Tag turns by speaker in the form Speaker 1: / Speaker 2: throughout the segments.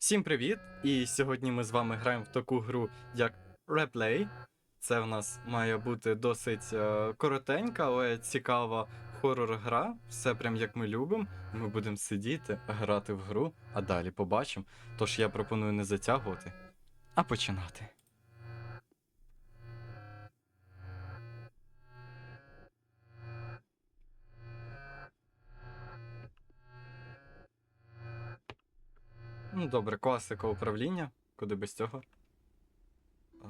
Speaker 1: Всім привіт! І сьогодні ми з вами граємо в таку гру, як Replay. Це в нас має бути досить е, коротенька, але цікава хорор-гра. Все прям як ми любимо. Ми будемо сидіти, грати в гру, а далі побачимо. Тож я пропоную не затягувати, а починати. Ну, добре, класика управління. Куди без цього? А...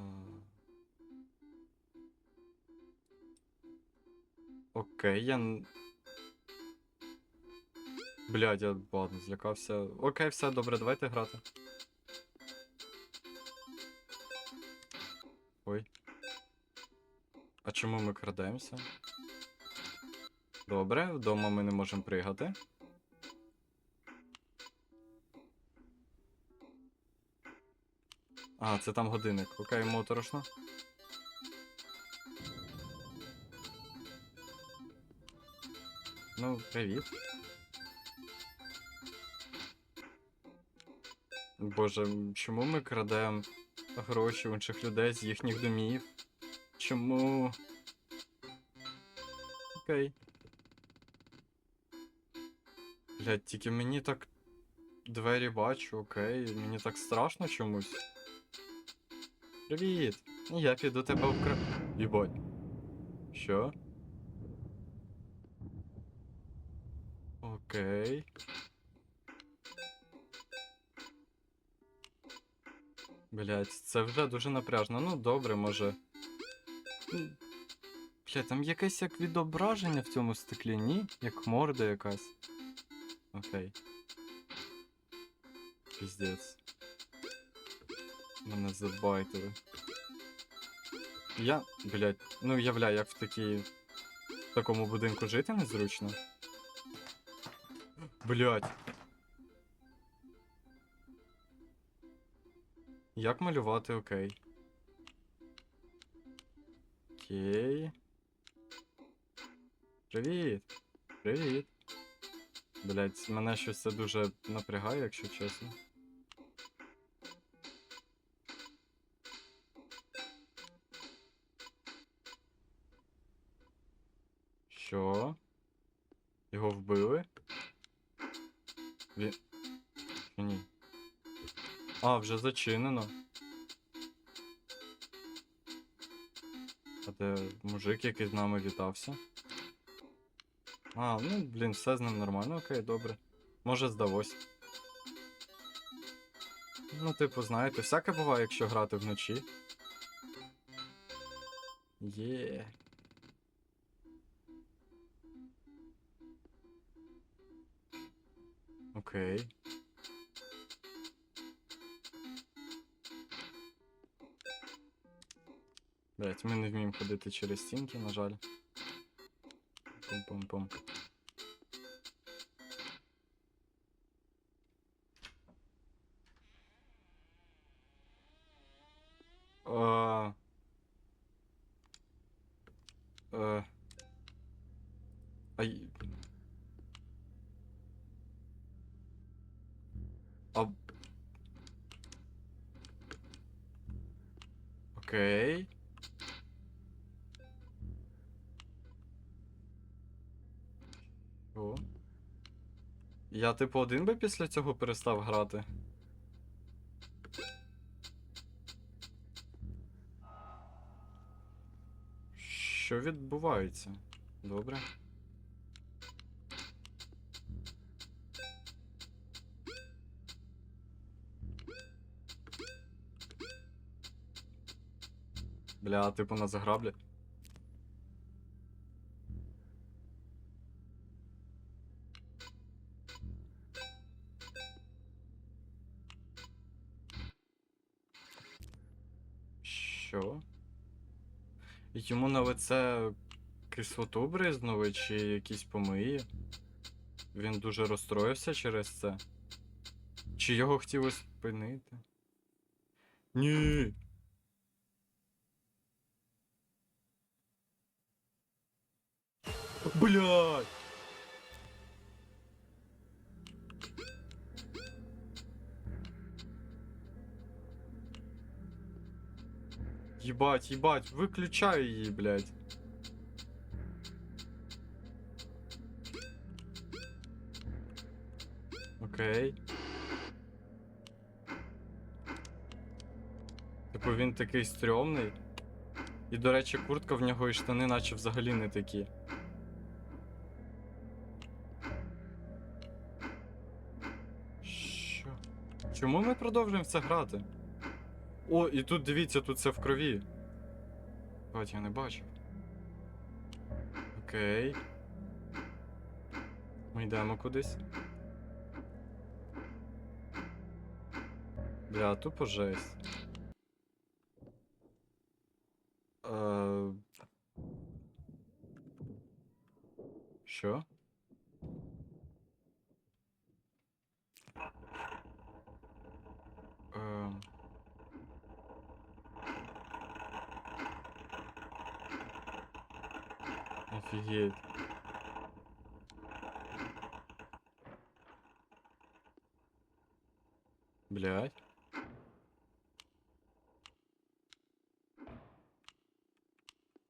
Speaker 1: Окей, я. Блядь, я ладно, злякався. Окей, все, добре, давайте грати. Ой. А чому ми крадемося? Добре, вдома ми не можемо пригати. А, це там годинник. Окей, моторошно. Ну, привіт. Боже, чому ми крадемо гроші у інших людей з їхніх домів? Чому? Окей. Блядь, тільки мені так двері бачу, окей. Мені так страшно чомусь. Привіт! Я піду тебе вкра... Єбать. Що? Окей. Блять, це вже дуже напряжно. Ну, добре, може. Бля, там якесь як відображення в цьому стеклі, ні? Як морда якась. Окей. Піздець. Мене забайтили. Я, блядь, ну уявляю, як в такій. В такому будинку жити незручно. Блядь. Як малювати окей? Окей. Привіт. Привіт. Блять, мене щось це дуже напрягає, якщо чесно. Що? Його вбили? Він. Ні? А, вже зачинено. А де мужик, який з нами вітався? А, ну, блін, все з ним нормально, окей, добре. Може, здалось. Ну, типу, знаєте, всяке буває, якщо грати вночі. Є. Окей. Блять, ми не вміємо ходити через стінки, на жаль. Пум-пум-пум. А... Е... Ай... А... Окей. О. Я, типу, один би після цього перестав грати. Що відбувається? Добре. Бля, типу нас заграблять. Йому на лице кислоту бризнули чи якісь помиї? Він дуже розстроївся через це. Чи його хотіли спинити? Ні. Блядь! Їбать, їбать, виключаю її, блядь. Окей. Типу він такий стрьомний. І, до речі, куртка в нього і штани, наче взагалі не такі. Що? Чому ми продовжуємо це грати? О, і тут дивіться, тут це в крові. Бать, я не бачив. Окей. Ми йдемо кудись. Бля, тупо жесть. Е... Що? Офігеть. Блядь.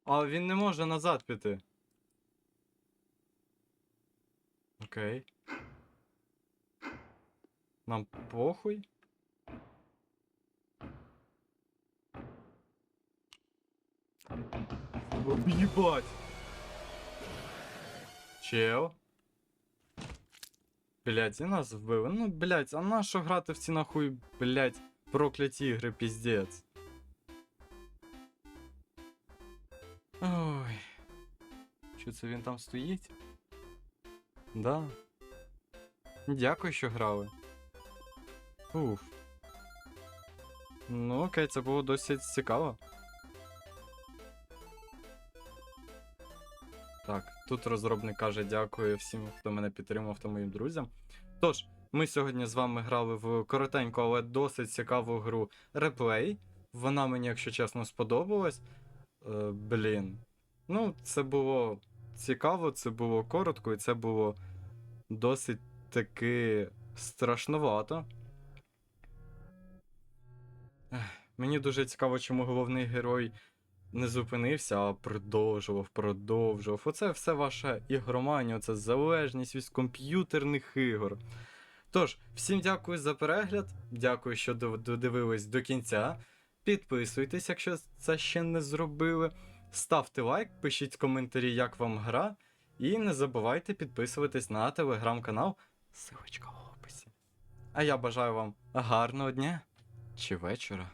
Speaker 1: А він не може назад піти. Окей. Нам похуй. Ебать. Чел. Блять, і нас вбили. Ну, блять, а на що грати в ці нахуй, блять, прокляті ігри, піздець. Ой. Що це він там стоїть? Да. Дякую, що грали. Уф. Ну, окей, це було досить цікаво. Так, тут розробник каже дякую всім, хто мене підтримав та моїм друзям. Тож, ми сьогодні з вами грали в коротеньку, але досить цікаву гру Replay. Вона мені, якщо чесно, сподобалась. Е, блін. Ну, це було цікаво, це було коротко, і це було досить таки страшновато. Мені дуже цікаво, чому головний герой не зупинився, а продовжував, продовжував. Оце все ваша ігроманія, це залежність від комп'ютерних ігор. Тож, всім дякую за перегляд. Дякую, що додивились до кінця. Підписуйтесь, якщо це ще не зробили. Ставте лайк, пишіть коментарі, як вам гра. І не забувайте підписуватись на телеграм-канал. Силочка в описі. А я бажаю вам гарного дня чи вечора.